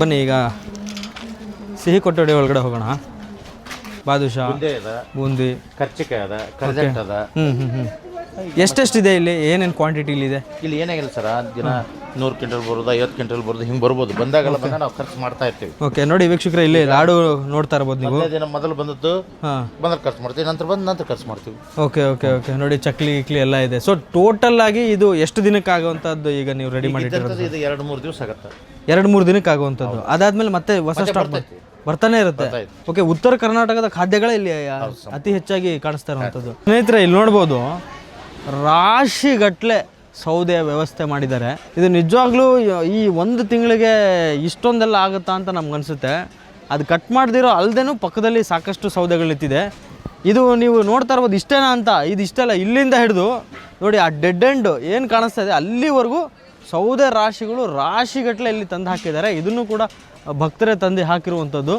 ಬನ್ನಿ ಈಗ ಸಿಹಿ ಕೊಠಡಿ ಒಳಗಡೆ ಹೋಗೋಣ. ಬಾದುಷಾ ಬುಂದೆ ಕರ್ಚಿಕಾಯಿ ಅದ ಕರ್ಜೆಂಟ್ ಅದ. ಹ್ಞೂ ಹ್ಞೂ ಹ್ಞೂ ಎಷ್ಟೆಷ್ಟಿದೆ ಇಲ್ಲಿ? ಏನೇನು ಕ್ವಾಂಟಿಟಿ ಇದೆ? ಇಲ್ಲಿ ಏನಾಗಿಲ್ಲ ಸರ್ ದಿನ ನೂರು ಕ್ವಿಂಟಲ್ ಬರೋದು ಐವತ್ತು ಕ್ವಿಂಟಲ್ ಬರೋದು ಹಿಂಗೆ ಬರ್ಬೋದು. ಬಂದಾಗೆಲ್ಲ ಬಂದ ನಾವು ಖರ್ಚು ಮಾಡ್ತಾ ಇರ್ತೀವಿ. ಓಕೆ ನೋಡಿ ವೀಕ್ಷಕರ ಇಲ್ಲಿ ಲಾಡು ನೋಡ್ತಾ ಇರ್ಬೋದು ನೀವು. ಮೊದಲನೇ ದಿನ ಮೊದಲು ಬಂದದ್ದು ಹಾಂ. ಬಂದ್ರೆ ಖರ್ಚು ಮಾಡ್ತೀವಿ ನಂತರ ಬಂದು ನಂತರ ಖರ್ಚು ಮಾಡ್ತೀವಿ. Okay okay okay. ನೋಡಿ ಚಕ್ಲಿ ಗಿಕ್ಲಿ ಎಲ್ಲ ಇದೆ. ಸೊ ಟೋಟಲ್ ಆಗಿ ಇದು ಎಷ್ಟು ದಿನಕ್ಕೆ ಆಗುವಂಥದ್ದು ಈಗ ನೀವು ರೆಡಿ ಮಾಡಿ ಇದ್ದಂಥದ್ದು ಇದು ಎರಡು ಮೂರು ದಿವಸ ಆಗುತ್ತೆ. ಎರಡು ಮೂರು ದಿನಕ್ಕೆ ಆಗುವಂಥದ್ದು. ಅದಾದ್ಮೇಲೆ ಮತ್ತೆ ಹೊಸ ಸ್ಟಾಕ್ ಬರ್ತೈತಿ. ಬರ್ತಾನೆ ಇರುತ್ತೆ. ಓಕೆ ಉತ್ತರ ಕರ್ನಾಟಕದ ಖಾದ್ಯಗಳೇ ಇಲ್ಲಿ ಅತಿ ಹೆಚ್ಚಾಗಿ ಕಾಣಿಸ್ತಾ ಇರುವಂಥದ್ದು. ಸ್ನೇಹಿತರೆ ಇಲ್ಲಿ ನೋಡ್ಬೋದು ರಾಶಿಗಟ್ಲೆ ಸೌದೆ ವ್ಯವಸ್ಥೆ ಮಾಡಿದ್ದಾರೆ. ಇದು ನಿಜವಾಗ್ಲೂ ಈ ಒಂದು ತಿಂಗಳಿಗೆ ಇಷ್ಟೊಂದೆಲ್ಲ ಆಗುತ್ತಾ ಅಂತ ನಮ್ಗೆ ಅನಿಸುತ್ತೆ. ಅದು ಕಟ್ ಮಾಡ್ದಿರೋ ಅಲ್ಲದೇನೂ ಪಕ್ಕದಲ್ಲಿ ಸಾಕಷ್ಟು ಸೌದೆಗಳಿತ್ತಿದೆ. ಇದು ನೀವು ನೋಡ್ತಾ ಇರ್ಬೋದು ಇಷ್ಟೇನಾ ಅಂತ. ಇದು ಇಷ್ಟೆಲ್ಲ ಇಲ್ಲಿಂದ ಹಿಡಿದು ನೋಡಿ ಆ ಡೆಡ್ ಎಂಡ್ ಏನು ಕಾಣಿಸ್ತಾ ಇದೆ, ಅಲ್ಲಿವರೆಗೂ ಸೌದೆ ರಾಶಿಗಳು ರಾಶಿಗಟ್ಟಲೆ ಇಲ್ಲಿ ತಂದು ಹಾಕಿದ್ದಾರೆ. ಇದನ್ನು ಕೂಡ ಭಕ್ತರೇ ತಂದು ಹಾಕಿರುವಂಥದ್ದು.